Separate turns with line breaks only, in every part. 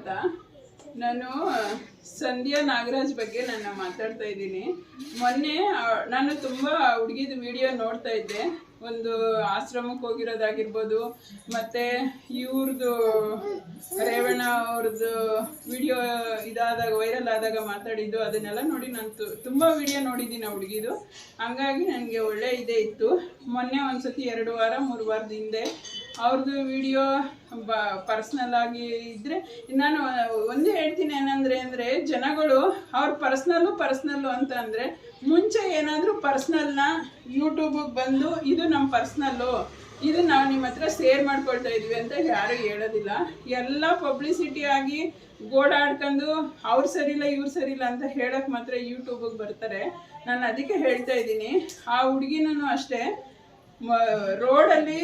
ಸ್ವಾಗತ ನಾನು ಸಂಧ್ಯಾ ನಾಗರಾಜ್ ಬಗ್ಗೆ ನಾನು ಮಾತಾಡ್ತಾ ಇದ್ದೀನಿ. ಮೊನ್ನೆ ನಾನು ತುಂಬ ಹುಡುಗಿದ ವಿಡಿಯೋ ನೋಡ್ತಾ ಇದ್ದೆ. ಒಂದು ಆಶ್ರಮಕ್ಕೆ ಹೋಗಿರೋದಾಗಿರ್ಬೋದು, ಮತ್ತೆ ಇವ್ರದ್ದು ರೇವಣ್ಣ ಅವ್ರದ್ದು ವಿಡಿಯೋ ಇದಾದಾಗ ವೈರಲ್ ಆದಾಗ ಮಾತಾಡಿದ್ದು, ಅದನ್ನೆಲ್ಲ ನೋಡಿ ನಾನು ತುಂಬ ವಿಡಿಯೋ ನೋಡಿದ್ದೀನಿ ಹುಡುಗಿದು. ಹಂಗಾಗಿ ನನಗೆ ಒಳ್ಳೆ ಇದೇ ಇತ್ತು. ಮೊನ್ನೆ ಒಂದ್ಸತಿ ಎರಡು ವಾರ, ಮೂರು ವಾರದ ಹಿಂದೆ ಅವ್ರದ್ದು ವಿಡಿಯೋ ಬ ಪರ್ಸ್ನಲ್ ಆಗಿ ಇದ್ದರೆ ನಾನು ಒಂದೇ ಹೇಳ್ತೀನಿ ಏನಂದರೆ, ಅಂದರೆ ಜನಗಳು ಅವ್ರ ಪರ್ಸ್ನಲ್ಲು ಪರ್ಸ್ನಲ್ಲು ಅಂತ ಅಂದರೆ ಮುಂಚೆ ಏನಾದರೂ ಪರ್ಸ್ನಲ್ನ ಯೂಟ್ಯೂಬಿಗೆ ಬಂದು ಇದು ನಮ್ಮ ಪರ್ಸ್ನಲ್ಲು ಇದು ನಾವು ನಿಮ್ಮ ಹತ್ರ ಶೇರ್ ಮಾಡ್ಕೊಳ್ತಾ ಇದ್ವಿ ಅಂತ ಯಾರು ಹೇಳೋದಿಲ್ಲ. ಎಲ್ಲ ಪಬ್ಲಿಸಿಟಿ ಆಗಿ ಗೋಡಾಡ್ಕೊಂಡು ಅವ್ರು ಸರಿಲ್ಲ ಇವ್ರು ಸರಿಲ್ಲ ಅಂತ ಹೇಳೋಕ್ಕೆ ಮಾತ್ರ ಯೂಟ್ಯೂಬಿಗೆ ಬರ್ತಾರೆ. ನಾನು ಅದಕ್ಕೆ ಹೇಳ್ತಾ ಇದ್ದೀನಿ. ಆ ಹುಡುಗಿನೂ ಅಷ್ಟೇ. ರೋಡಲ್ಲಿ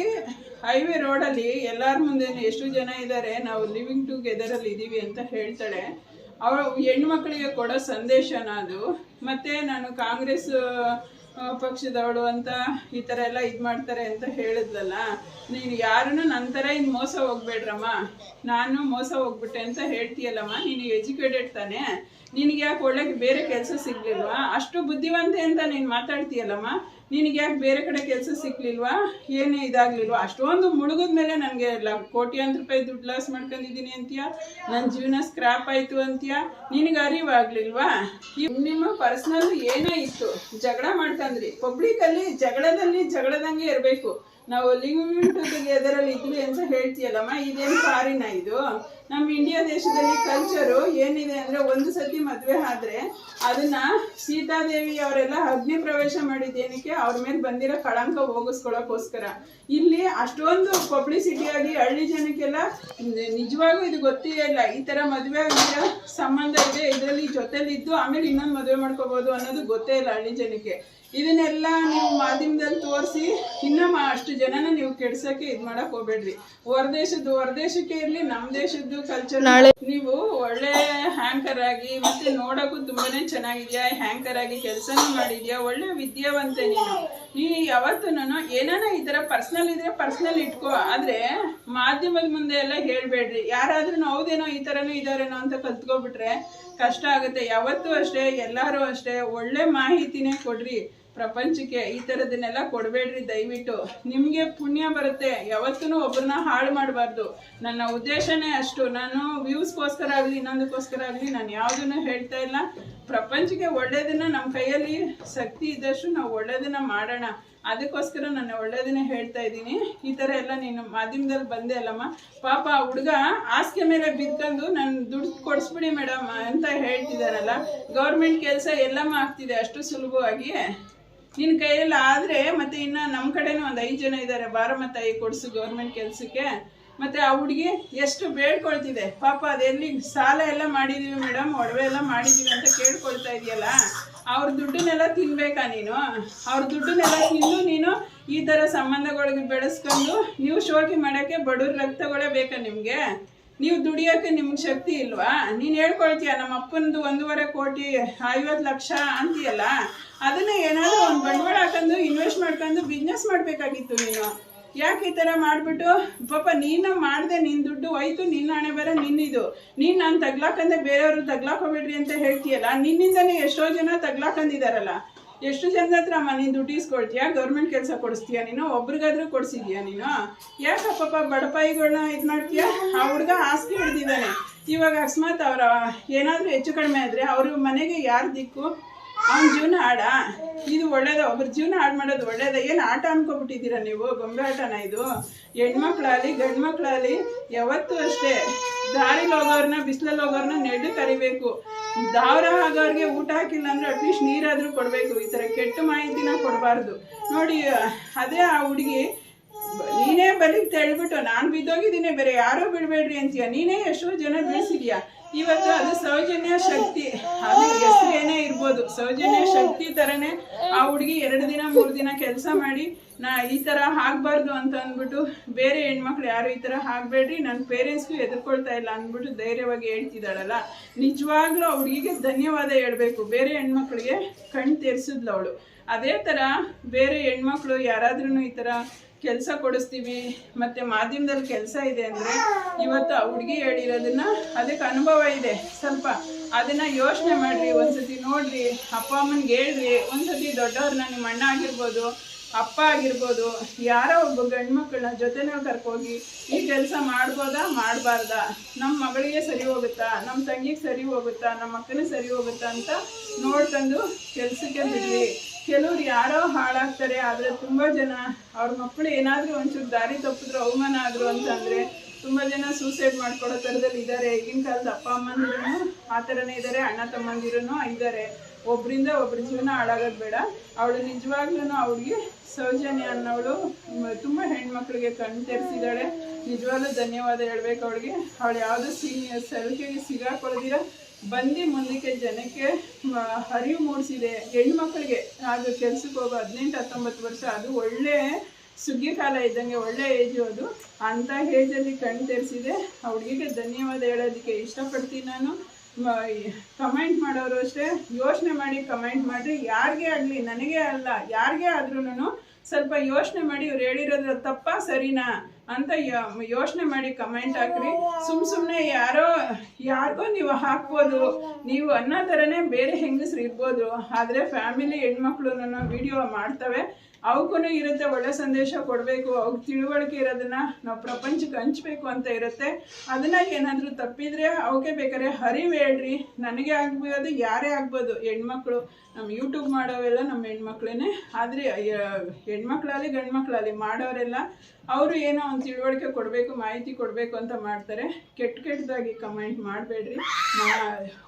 ಹೈವೇ ರೋಡಲ್ಲಿ ಎಲ್ಲರ ಮುಂದೆ ಎಷ್ಟು ಜನ ಇದ್ದಾರೆ ನಾವು ಲಿವಿಂಗ್ ಟುಗೆದರಲ್ಲಿ ಇದ್ದೀವಿ ಅಂತ ಹೇಳ್ತಾಳೆ. ಅವಳು ಮಕ್ಕಳಿಗೆ ಕೊಡೋ ಸಂದೇಶನ ಅದು. ಮತ್ತೆ ನಾನು ಕಾಂಗ್ರೆಸ್ ಪಕ್ಷದವಳು ಅಂತ ಈ ಥರ ಎಲ್ಲ ಇದು ಮಾಡ್ತಾರೆ ಅಂತ ಹೇಳಿದ್ಲಲ್ಲ, ನೀನು ಯಾರನ್ನು ನನ್ನ ಥರ ಇನ್ನು ಮೋಸ ಹೋಗ್ಬೇಡ್ರಮ್ಮ. ನಾನು ಮೋಸ ಹೋಗ್ಬಿಟ್ಟೆ ಅಂತ ಹೇಳ್ತೀಯಲ್ಲಮ್ಮ, ನೀನು ಎಜುಕೇಟೆಡ್ ತಾನೇ. ನಿನಗೆ ಯಾಕೆ ಒಳ್ಳೆ ಬೇರೆ ಕೆಲಸ ಸಿಗ್ಲಿಲ್ವಾ? ಅಷ್ಟು ಬುದ್ಧಿವಂತೆ ಅಂತ ನೀನು ಮಾತಾಡ್ತೀಯಲ್ಲಮ್ಮ. ನಿನಗೆ ಯಾಕೆ ಬೇರೆ ಕಡೆ ಕೆಲಸ ಸಿಕ್ಲಿಲ್ವಾ? ಏನೇ ಇದಾಗ್ಲಿಲ್ವಾ? ಅಷ್ಟೊಂದು ಮುಳುಗಿದ ಮೇಲೆ ನನಗೆ ಲ ಕೋಟ್ಯಾಂತರ ರೂಪಾಯಿ ದುಡ್ಡು ಲಾಸ್ ಮಾಡ್ಕೊಂಡಿದ್ದೀನಿ ಅಂತೀಯ? ನನ್ನ ಜೀವನ ಸ್ಕ್ರಾಪ್ ಆಯಿತು ಅಂತೀಯ? ನಿನಗೆ ಅರಿವಾಗ್ಲಿಲ್ವಾ? ನಿಮ್ಮ ಪರ್ಸ್ನಲ್ ಏನೇ ಇತ್ತು, ಜಗಳ ಮಾಡ್ಕೊಂಡ್ರಿ ಪಬ್ಲಿಕಲ್ಲಿ ಜಗಳದಲ್ಲಿ ಜಗಳದಂಗೆ ಇರಬೇಕು. ನಾವು ಲಿವಿಂಗ್ ಎದರಲ್ಲಿ ಇದ್ವಿ ಅಂತ ಹೇಳ್ತೀಯಲ್ಲಮ್ಮ ಇದೇನು ಫಾರಿನ ಇದು? ನಮ್ಮ ಇಂಡಿಯಾ ದೇಶದಲ್ಲಿ ಕಲ್ಚರು ಏನಿದೆ ಅಂದ್ರೆ ಒಂದು ಸತಿ ಮದುವೆ ಆದ್ರೆ ಅದನ್ನ ಸೀತಾದೇವಿ ಅವರೆಲ್ಲ ಅಗ್ನಿ ಪ್ರವೇಶ ಮಾಡಿದ್ದೇನಕ್ಕೆ ಅವ್ರ ಮೇಲೆ ಬಂದಿರೋ ಕಳಂಕ ಹೋಗಿಸ್ಕೊಳ್ಳೋಕ್ಕೋಸ್ಕರ ಇಲ್ಲಿ ಅಷ್ಟೊಂದು ಪಬ್ಲಿಸಿಟಿ ಆಗಿ ಹಳ್ಳಿ ಜನಕ್ಕೆಲ್ಲ ನಿಜವಾಗೂ ಇದು ಗೊತ್ತೇ ಇಲ್ಲ. ಈ ತರ ಮದುವೆ ಆಗಿರೋ ಸಂಬಂಧ ಇದೆ, ಇದರಲ್ಲಿ ಜೊತೆಲಿದ್ದು ಆಮೇಲೆ ಇನ್ನೊಂದು ಮದುವೆ ಮಾಡ್ಕೋಬಹುದು ಅನ್ನೋದು ಗೊತ್ತೇ ಇಲ್ಲ ಹಳ್ಳಿ ಜನಕ್ಕೆ. ಇದನ್ನೆಲ್ಲ ನೀವು ಮಾಧ್ಯಮದಲ್ಲಿ ತೋರಿಸಿ ಇನ್ನ ಅಷ್ಟು ಜನನ ನೀವು ಕೆಡ್ಸಕ್ಕೆ ಇದ್ ಮಾಡಕ್ ಹೋಗ್ಬೇಡ್ರಿ. ಹೊರದೇಶದ್ದು ಹೊರದೇಶಕ್ಕೆ ಇರ್ಲಿ ನಮ್ ದೇಶದ್ದು ಕಲ್ಚರ್ ನೀವು ಒಳ್ಳೆ ಹ್ಯಾಂಕರ್ ಆಗಿ ಮತ್ತೆ ನೋಡಕ್ಕೂ ತುಂಬಾನೇ ಚೆನ್ನಾಗಿದ್ಯಾ ಹ್ಯಾಂಕರ್ ಆಗಿ ಕೆಲಸನೂ ಮಾಡಿದ್ಯಾ ಒಳ್ಳೆ ವಿದ್ಯಾವಂತೆ ನೀನು. ನೀನು ಯಾವತ್ತೂ ಏನಾನ ಈ ತರ ಪರ್ಸನಲ್ ಇದ್ರೆ ಪರ್ಸನಲ್ ಇಟ್ಕೋ ಆದ್ರೆ ಮಾಧ್ಯಮದ ಮುಂದೆ ಎಲ್ಲ ಹೇಳ್ಬೇಡ್ರಿ. ಯಾರಾದ್ರೂ ಹೌದೇನೋ ಈ ತರನೂ ಇದಾರೇನೋ ಅಂತ ಕಲ್ತ್ಕೊಬಿಟ್ರೆ ಕಷ್ಟ ಆಗುತ್ತೆ. ಯಾವತ್ತೂ ಅಷ್ಟೇ ಎಲ್ಲರೂ ಅಷ್ಟೇ ಒಳ್ಳೆ ಮಾಹಿತಿನೇ ಕೊಡ್ರಿ. ಪ್ರಪಂಚಕ್ಕೆ ಈ ಥರದನ್ನೆಲ್ಲ ಕೊಡಬೇಡ್ರಿ ದಯವಿಟ್ಟು. ನಿಮಗೆ ಪುಣ್ಯ ಬರುತ್ತೆ. ಯಾವತ್ತೂ ಒಬ್ಬರನ್ನ ಹಾಳು ಮಾಡಬಾರ್ದು. ನನ್ನ ಉದ್ದೇಶನೇ ಅಷ್ಟು. ನಾನು ವ್ಯೂಸ್ಗೋಸ್ಕರ ಆಗಲಿ, ಇನ್ನೊಂದಕ್ಕೋಸ್ಕರ ಆಗಲಿ, ನಾನು ಯಾವುದನ್ನು ಹೇಳ್ತಾ ಇಲ್ಲ. ಪ್ರಪಂಚಕ್ಕೆ ಒಳ್ಳೆಯದನ್ನ ನಮ್ಮ ಕೈಯಲ್ಲಿ ಶಕ್ತಿ ಇದ್ದಷ್ಟು ನಾವು ಒಳ್ಳೇದನ್ನ ಮಾಡೋಣ. ಅದಕ್ಕೋಸ್ಕರ ನಾನು ಒಳ್ಳೇದನ್ನೇ ಹೇಳ್ತಾ ಇದ್ದೀನಿ. ಈ ಥರ ಎಲ್ಲ ನೀನು ಮಾಧ್ಯಮದಲ್ಲಿ ಬಂದೆ ಅಲ್ಲಮ್ಮ. ಪಾಪ ಹುಡುಗ ಆಸ್ಕೆ ಮೇಲೆ ಬಿದ್ಕೊಂಡು ನಾನು ದುಡ್ಡು ಕೊಡಿಸ್ಬಿಡಿ ಮೇಡಮ್ ಅಂತ ಹೇಳ್ತಿದ್ದಾರಲ್ಲ ಗೌರ್ಮೆಂಟ್ ಕೆಲಸ ಎಲ್ಲಮ್ಮ ಆಗ್ತಿದೆ ಅಷ್ಟು ಸುಲಭವಾಗಿ. ನಿನ್ನ ಕೈಯಲ್ಲಿ ಆದರೆ ಮತ್ತೆ ಇನ್ನು ನಮ್ಮ ಕಡೆನೂ ಒಂದು ಐದು ಜನ ಇದ್ದಾರೆ ಬಾರಮ್ಮ ತಾಯಿ ಕೊಡ್ಸು ಗೌರ್ಮೆಂಟ್ ಕೆಲಸಕ್ಕೆ. ಮತ್ತೆ ಆ ಹುಡುಗಿ ಎಷ್ಟು ಬೇಡ್ಕೊಳ್ತಿದೆ. ಪಾಪ ಅದೆಲ್ಲಿ ಸಾಲ ಎಲ್ಲ ಮಾಡಿದೀವಿ ಮೇಡಮ್ ಒಡವೆ ಎಲ್ಲ ಮಾಡಿದೀವಿ ಅಂತ ಕೇಳ್ಕೊಳ್ತಾ ಇದೆಯಲ್ಲ, ಅವ್ರ ದುಡ್ಡನ್ನೆಲ್ಲ ತಿನ್ಬೇಕಾ ನೀನು? ಅವ್ರ ದುಡ್ಡನ್ನೆಲ್ಲ ತಿಂದು ನೀನು ಈ ಥರ ಸಂಬಂಧಗಳಿಗೆ ಬೆಳೆಸ್ಕೊಂಡು ನೀವು ಶೋಕಿ ಮಾಡೋಕ್ಕೆ ಬಡವ್ರ ರಕ್ತಗಳೇ ಬೇಕಾ ನಿಮಗೆ? ನೀವು ದುಡಿಯೋಕೆ ನಿಮ್ಗೆ ಶಕ್ತಿ ಇಲ್ವಾ? ನೀನು ಹೇಳ್ಕೊಳ್ತೀಯ, ನಮ್ಮ ಅಪ್ಪನದು ಒಂದೂವರೆ ಕೋಟಿ, ಐವತ್ತು ಲಕ್ಷ ಅಂತೀಯಲ್ಲ, ಅದನ್ನ ಏನಾದರೂ ಒಂದು ಬಂಡವಾಳ ಹಾಕೊಂಡು ಇನ್ವೆಸ್ಟ್ ಮಾಡ್ಕೊಂಡು ಬಿಸ್ನೆಸ್ ಮಾಡಬೇಕಾಗಿತ್ತು ನೀನು. ಯಾಕೆ ಈ ಥರ ಮಾಡಿಬಿಟ್ಟು? ಪಾಪ, ನೀನು ಮಾಡಿದೆ ನಿನ್ನ ದುಡ್ಡು ಹೋಯ್ತು, ನಿನ್ನ ಹಣೆ ಬರ, ನಿನ್ನಿದು. ನೀನು ನಾನು ತಗ್ಲಾಕಂದ್ರೆ ಬೇರೆಯವರು ತಗ್ಲಾಕೋಬೇಡ್ರಿ ಅಂತ ಹೇಳ್ತೀಯಲ್ಲ, ನಿನ್ನಿಂದನೇ ಎಷ್ಟೋ ಜನ ತಗ್ಲಾಕಂದಿದಾರಲ್ಲ. ಎಷ್ಟು ಜನದ ಹತ್ರ ಅಮ್ಮ, ನೀನು ದುಡ್ಡು ಇಸ್ಕೊಳ್ತೀಯಾ? ಗೌರ್ಮೆಂಟ್ ಕೆಲಸ ಕೊಡಿಸ್ತೀಯಾ ನೀನು? ಒಬ್ರಿಗಾದ್ರೂ ಕೊಡಿಸಿದ್ಯಾ ನೀನು? ಯಾಕೆ ಪಾಪ ಬಡಪಾಯಿಗಳನ್ನ ಇದು ಮಾಡ್ತೀಯಾ? ಆ ಹುಡುಗ ಆಸ್ತಿ ಹಿಡ್ದಿದ್ದಾನೆ. ಇವಾಗ ಅಕಸ್ಮಾತ್ ಅವರ ಏನಾದರೂ ಹೆಚ್ಚು ಕಡಿಮೆ ಆದರೆ ಅವರು ಮನೆಗೆ ಯಾರು ದಿಕ್ಕು? ಅವನ ಜೀವನ ಆಡ ಇದು ಒಳ್ಳೇದ, ಒಬ್ರ ಜೀವನ ಹಾಡ್ ಮಾಡೋದು ಒಳ್ಳೇದ. ಏನು ಆಟ ಅನ್ಕೊಬಿಟ್ಟಿದ್ದೀರಾ ನೀವು? ಗೊಂಬೆ ಆಟನ ಇದು? ಹೆಣ್ಮಕ್ಳಾಗಲಿ ಗಂಡು ಮಕ್ಳಾಗಲಿ ಯಾವತ್ತೂ ಅಷ್ಟೇ. ದಾರಿಲಿ ಹೋಗೋರ್ನ ಬಿಸಿಲಲ್ಲಿ ಹೋಗೋರ್ನ ನೆಡ್ಡು ಕರಿಬೇಕು. ದಾವರ ಆಗೋರ್ಗೆ ಊಟ ಹಾಕಿಲ್ಲ ಅಂದ್ರೆ ಅಟ್ಲೀಸ್ಟ್ ನೀರಾದ್ರೂ ಕೊಡಬೇಕು. ಈ ತರ ಕೆಟ್ಟ ಮಾಹಿತಿನ ಕೊಡಬಾರ್ದು. ನೋಡಿ ಅದೇ ಆ ಹುಡುಗಿ, ನೀನೇ ಬಲಿ ತೆಳ್ಬಿಟ್ಟು, ನಾನು ಬಿದ್ದೋಗಿದ್ದೀನಿ ಬೇರೆ ಯಾರೂ ಬಿಡಬೇಡ್ರಿ ಅಂತೀಯ? ನೀನೇ ಎಷ್ಟೋ ಜನ ಬೀಳ್ಸಿದ್ಯಾ? ಇವತ್ತು ಅದು ಸೌಜನ್ಯ ಶಕ್ತಿ. ಅದು ಏನೇ ಸೌಜನ್ಯ ಶಕ್ತಿ ತರನೇ ಆ ಹುಡುಗಿ ಎರಡು ದಿನ, ಮೂರು ದಿನ ಕೆಲಸ ಮಾಡಿ, ನಾ ಈ ಥರ ಆಗಬಾರ್ದು ಅಂತ ಅಂದ್ಬಿಟ್ಟು ಬೇರೆ ಹೆಣ್ಮಕ್ಳು ಯಾರು ಈ ಥರ ಆಗಬೇಡ್ರಿ ನನ್ನ ಪೇರೆಂಟ್ಸ್ಗೂ ಎದುರ್ಕೊಳ್ತಾ ಇಲ್ಲ ಅಂದ್ಬಿಟ್ಟು ಧೈರ್ಯವಾಗಿ ಹೇಳ್ತಿದ್ದಾಳಲ್ಲ. ನಿಜವಾಗ್ಲೂ ಆ ಹುಡುಗಿಗೆ ಧನ್ಯವಾದ ಹೇಳಬೇಕು. ಬೇರೆ ಹೆಣ್ಮಕ್ಳಿಗೆ ಕಣ್ ತೆರೆಸಿದ್ಲು ಅವಳು. ಅದೇ ಥರ ಬೇರೆ ಹೆಣ್ಮಕ್ಳು ಯಾರಾದ್ರೂ ಈ ಥರ ಕೆಲಸ ಕೊಡಿಸ್ತೀವಿ, ಮತ್ತೆ ಮಾಧ್ಯಮದಲ್ಲಿ ಕೆಲಸ ಇದೆ ಅಂದರೆ ಇವತ್ತು ಆ ಹುಡುಗಿ ಹೇಳಿರೋದನ್ನ ಅದಕ್ಕೆ ಅನುಭವ ಇದೆ. ಸ್ವಲ್ಪ ಅದನ್ನ ಯೋಚನೆ ಮಾಡ್ರಿ, ಒಂದ್ಸತಿ ನೋಡ್ರಿ. ಅಪ್ಪ ಅಮ್ಮನ್ಗೆ ಹೇಳ್ರಿ, ಒಂದ್ಸತಿ ದೊಡ್ಡವ್ರನ್ನ ನಿಮ್ಮ ಅಣ್ಣ ಆಗಿರ್ಬೋದು, ಅಪ್ಪ ಆಗಿರ್ಬೋದು, ಯಾರೋ ಒಬ್ಬ ಗಂಡ್ಮಕ್ಳನ್ನ ಜೊತೆನಲ್ಲಿ ಕರ್ಕೋಗಿ ಈ ಕೆಲಸ ಮಾಡ್ಬೋದಾ? ಮಾಡಬಾರ್ದಾ? ನಮ್ಮ ಮಗಳಿಗೆ ಸರಿ ಹೋಗುತ್ತಾ? ನಮ್ಮ ತಂಗಿಗೆ ಸರಿ ಹೋಗುತ್ತಾ? ನಮ್ಮ ಅಕ್ಕನಿಗೆ ಸರಿ ಹೋಗುತ್ತಾ ಅಂತ ನೋಡ್ಕೊಂಡು ಕೆಲಸಕ್ಕೆ ಬಿಡ್ರಿ. ಕೆಲವ್ರು ಯಾರೋ ಹಾಳಾಗ್ತಾರೆ, ಆದರೆ ತುಂಬ ಜನ ಅವ್ರ ಮಕ್ಕಳು ಏನಾದರೂ ಒಂಚೂರು ದಾರಿ ತಪ್ಪಿದ್ರು, ಅವಮಾನ ಆದರು ಅಂತಂದರೆ ತುಂಬ ಜನ ಸೂಸೈಡ್ ಮಾಡ್ಕೊಳ್ಳೋ ತರದಲ್ಲಿ ಇದ್ದಾರೆ ಈಗಿನ ಕಾಲದ ಅಪ್ಪ ಅಮ್ಮಂದಿರೂ ಆ ಥರನೇ ಇದ್ದಾರೆ ಅಣ್ಣ ತಮ್ಮಂದಿರೂ ಇದ್ದಾರೆ ಒಬ್ಬರಿಂದ ಒಬ್ಬರ ಜೀವನ ಹಾಳಾಗೋದು ಬೇಡ. ಅವಳು ನಿಜವಾಗ್ಲೂ ಅವಳಿಗೆ ಸೌಜನ್ಯ ಅನ್ನೋಳು ತುಂಬ ಹೆಣ್ಮಕ್ಳಿಗೆ ಕಣ್ ತೆರೆಸಿದ್ದಾಳೆ ನಿಜವಾಗ್ಲೂ ಧನ್ಯವಾದ ಹೇಳ್ಬೇಕು ಅವಳಿಗೆ. ಅವಳು ಯಾವ್ದು ಸೀನಿಯರ್ ಸಲಿಕೆಗೆ ಸಿಗಾಕೊಳ್ಳದಿರ ಬಂದು ಮುಂದಕ್ಕೆ ಜನಕ್ಕೆ ಅರಿವು ಮೂಡಿಸಿದೆ. ಹೆಣ್ಮಕ್ಳಿಗೆ ಅದು ಕೆಲ್ಸಕ್ಕೆ ಹೋಗೋ ಹದಿನೆಂಟು ಹತ್ತೊಂಬತ್ತು ವರ್ಷ, ಅದು ಒಳ್ಳೆ ಸುಗ್ಗಿ ಕಾಲ ಇದ್ದಂಗೆ ಒಳ್ಳೆ ಏಜು ಅದು. ಅಂತ ಏಜಲ್ಲಿ ಕಣ್ ತೆರೆಸಿದೆ. ಆ ಹುಡುಗಿಗೆ ಧನ್ಯವಾದ ಹೇಳೋದಕ್ಕೆ ಇಷ್ಟಪಡ್ತೀನಿ ನಾನು. ಕಮೆಂಟ್ ಮಾಡೋರು ಅಷ್ಟೇ. ಯೋಚನೆ ಮಾಡಿ ಕಮೆಂಟ್ ಮಾಡಿ ಯಾರಿಗೇ ಆಗಲಿ, ನನಗೆ ಅಲ್ಲ, ಯಾರಿಗೇ ಆದ್ರೂ ಸ್ವಲ್ಪ ಯೋಚನೆ ಮಾಡಿ ಇವ್ರು ಹೇಳಿರೋದ್ರ ತಪ್ಪ ಸರಿನಾ ಅಂತ ಯೋಚನೆ ಮಾಡಿ ಕಮೆಂಟ್ ಹಾಕ್ರಿ. ಸುಮ್ ಸುಮ್ನೆ ಯಾರೋ, ಯಾರಿಗೋ ನೀವು ಹಾಕ್ಬೋದು. ನೀವು ಅನ್ನೋ ಥರನೇ ಬೇರೆ ಹೆಂಗಸ್ರು ಇರ್ಬೋದು. ಆದರೆ ಫ್ಯಾಮಿಲಿ ಹೆಣ್ಮಕ್ಳು ವಿಡಿಯೋ ಮಾಡ್ತವೆ. ಅವಕ್ಕೂ ಇರುತ್ತೆ, ಒಳ್ಳೆ ಸಂದೇಶ ಕೊಡಬೇಕು. ಅವ್ರಿಗೆ ತಿಳುವಳಿಕೆ ಇರೋದನ್ನ ನಾವು ಪ್ರಪಂಚಕ್ಕೆ ಹಂಚಬೇಕು ಅಂತ ಇರುತ್ತೆ. ಅದನ್ನ ಏನಾದರೂ ತಪ್ಪಿದ್ರೆ ಅವಕ್ಕೆ ಬೇಕಾದ್ರೆ ಹರಿವು ಹೇಳ್ರಿ. ನನಗೆ ಆಗ್ಬೋದು, ಯಾರೇ ಆಗ್ಬೋದು. ಹೆಣ್ಮಕ್ಳು ನಮ್ಮ ಯೂಟ್ಯೂಬ್ ಮಾಡೋವೆಲ್ಲ ನಮ್ಮ ಹೆಣ್ಮಕ್ಳೇ ಆದರೆ ಹೆಣ್ಮಕ್ಳಾಗಲಿ ಗಂಡು ಮಾಡೋರೆಲ್ಲ ಅವರು ಏನೋ ಒಂದು ತಿಳುವಳಿಕೆ ಕೊಡಬೇಕು, ಮಾಹಿತಿ ಕೊಡಬೇಕು ಅಂತ ಮಾಡ್ತಾರೆ. ಕೆಟ್ಟ ಕೆಟ್ಟದಾಗಿ ಕಮೆಂಟ್ ಮಾಡಬೇಡ್ರಿ.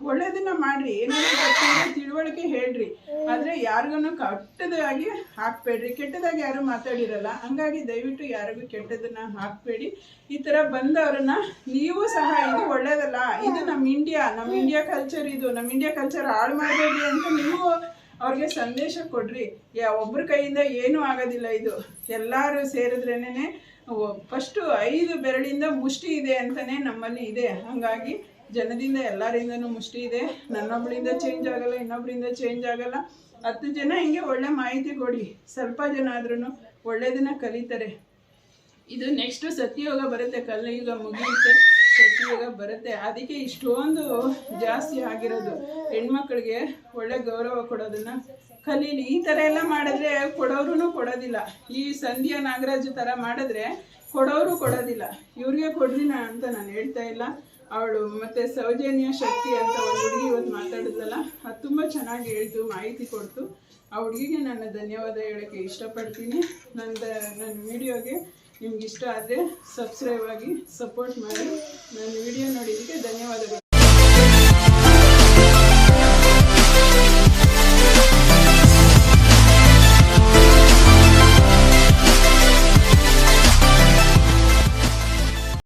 ಒಳ್ಳೇದನ್ನ ಮಾಡ್ರಿ. ಏನಾದರೂ ತಿಳುವಳಿಕೆ ಹೇಳ್ರಿ. ಆದರೆ ಯಾರಿಗೂ ಕಟ್ಟದಾಗಿ ಹಾಕ್ಬೇಡ್ರಿ. ಕೆಟ್ಟದಾಗಿ ಯಾರು ಮಾತಾಡಿರಲ್ಲ. ಹಂಗಾಗಿ ದಯವಿಟ್ಟು ಯಾರಿಗೂ ಕೆಟ್ಟದನ್ನ ಹಾಕ್ಬೇಡಿ. ಈ ಥರ ಬಂದವ್ರನ್ನ ನೀವು ಸಹ ಇದು ಒಳ್ಳೇದಲ್ಲ. ಇದು ನಮ್ಮ ಇಂಡಿಯಾ ನಮ್ಮ ಇಂಡಿಯಾ ಕಲ್ಚರ್ ಇದು. ನಮ್ಮ ಇಂಡಿಯಾ ಕಲ್ಚರ್ ಹಾಳು ಮಾಡಬೇಡಿ ಅಂತ ನೀವು ಅವ್ರಿಗೆ ಸಂದೇಶ ಕೊಡ್ರಿ. ಯಾ ಒಬ್ಬರ ಕೈಯಿಂದ ಏನೂ ಆಗೋದಿಲ್ಲ ಇದು. ಎಲ್ಲರೂ ಸೇರಿದ್ರೇನೆ ಫಸ್ಟು ಐದು ಬೆರಳಿಂದ ಮುಷ್ಟಿ ಇದೆ ಅಂತಲೇ ನಮ್ಮಲ್ಲಿ ಇದೆ. ಹಾಗಾಗಿ ಜನದಿಂದ ಎಲ್ಲರಿಂದನೂ ಮುಷ್ಟಿ ಇದೆ. ನನ್ನೊಬ್ಬಳಿಂದ ಚೇಂಜ್ ಆಗಲ್ಲ ಇನ್ನೊಬ್ಬರಿಂದ ಚೇಂಜ್ ಆಗಲ್ಲ. ಹತ್ತು ಜನ ಹಿಂಗೆ ಒಳ್ಳೆ ಮಾಹಿತಿ ಕೊಡಿ. ಸ್ವಲ್ಪ ಜನ ಆದ್ರೂ ಒಳ್ಳೆಯದನ್ನ ಕಲಿತಾರೆ. ಇದು ನೆಕ್ಸ್ಟು ಸತ್ಯಯೋಗ ಬರುತ್ತೆ, ಕಲಿಯುಗ ಮುಗಿಯುತ್ತೆ. ಸತ್ಯಯುಗ ಬರುತ್ತೆ. ಅದಕ್ಕೆ ಇಷ್ಟೊಂದು ಜಾಸ್ತಿ ಆಗಿರೋದು. ಹೆಣ್ಮಕ್ಳಿಗೆ ಒಳ್ಳೆ ಗೌರವ ಕೊಡೋದನ್ನ ಕಲೀಲಿ. ಈ ಥರ ಎಲ್ಲ ಮಾಡಿದ್ರೆ ಕೊಡೋರು ಕೊಡೋದಿಲ್ಲ. ಈ ಸಂಧ್ಯಾ ನಾಗರಾಜ್ ಥರ ಮಾಡಿದ್ರೆ ಕೊಡೋರು ಕೊಡೋದಿಲ್ಲ. ಇವ್ರಿಗೆ ಕೊಡ್ಲಿನ ಅಂತ ನಾನು ಹೇಳ್ತಾ ಇಲ್ಲ. ಅವಳು ಮತ್ತೆ ಸೌಜನ್ಯ ಶಕ್ತಿ ಅಂತ ಒಂದು ಹುಡುಗಿ ಇವತ್ತು ಮಾತಾಡಿದ್ಲಲ್ಲ, ಅದು ತುಂಬ ಚೆನ್ನಾಗಿ ಹೇಳ್ತು ಮಾಹಿತಿ ಕೊಡ್ತು. ಆ ಹುಡುಗಿಗೆ ನಾನು ಧನ್ಯವಾದ ಹೇಳೋಕ್ಕೆ ಇಷ್ಟಪಡ್ತೀನಿ. ನನ್ನ ನನ್ನ ವಿಡಿಯೋಗೆ ನಿಮ್ಗೆ ಇಷ್ಟ ಆದರೆ ಸಬ್ಸ್ಕ್ರೈಬ್ ಆಗಿ ಸಪೋರ್ಟ್ ಮಾಡಿ. ನನ್ನ ವಿಡಿಯೋ ನೋಡಿದ್ದಕ್ಕೆ ಧನ್ಯವಾದಗಳು.